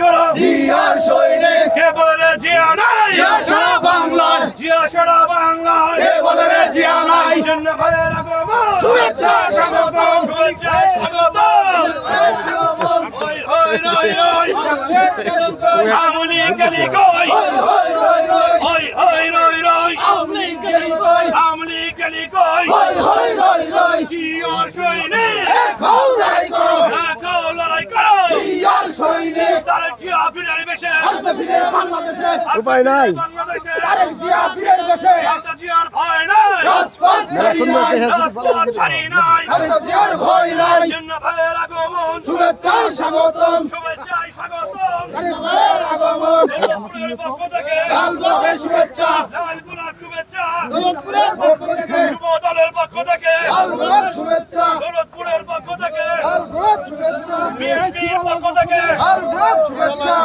গড়ো জিয়ার সৈনিক। কে বলে জিয়া নাই? জিয়া সারা বাংলায়। জিয়া সারা বাংলায়। কে বলে রে জিয়া নাই? জন্য ভাইয়ের আগমন শুভেচ্ছা স্বাগতম শুভেচ্ছা স্বাগতম ওই ওই রই রই আমলি গলি কই? ওই ওই রই রই আমলি গলি কই? জিয়ার সৈনিক। সৈনিক। তারা জিয়া ফিরে বেশে। আসবে ফিরে বাংলাদেশে। উপায় নাই। বাংলাদেশে। তারেক জিয়া ফিরে দেশে খালেদা জিয়ার ভয় নাই। রাজপথ ছাড়ি নাই। রাজপথ ছাড়ি নাই। খালেদা জিয়ার ভয় নাই। জন্য ভাইয়ের আগমন। শুভেচ্ছা স্বাগতম। শুভেচ্ছায় স্বাগতম। তারেক ভাইয়ের আগমন। পক্ষ থেকে। লাল গোলাপের শুভেচ্ছা। লাল গোলাপ শুভেচ্ছা। দৌলতপুরের পক্ষ থেকে। যুব দলের পক্ষ থেকে লাল গোলাপ শুভেচ্ছা দৌলতপুরের পক্ষ থেকে লাল গোলাপ শুভেচ্ছা। আর শুভেচ্ছা।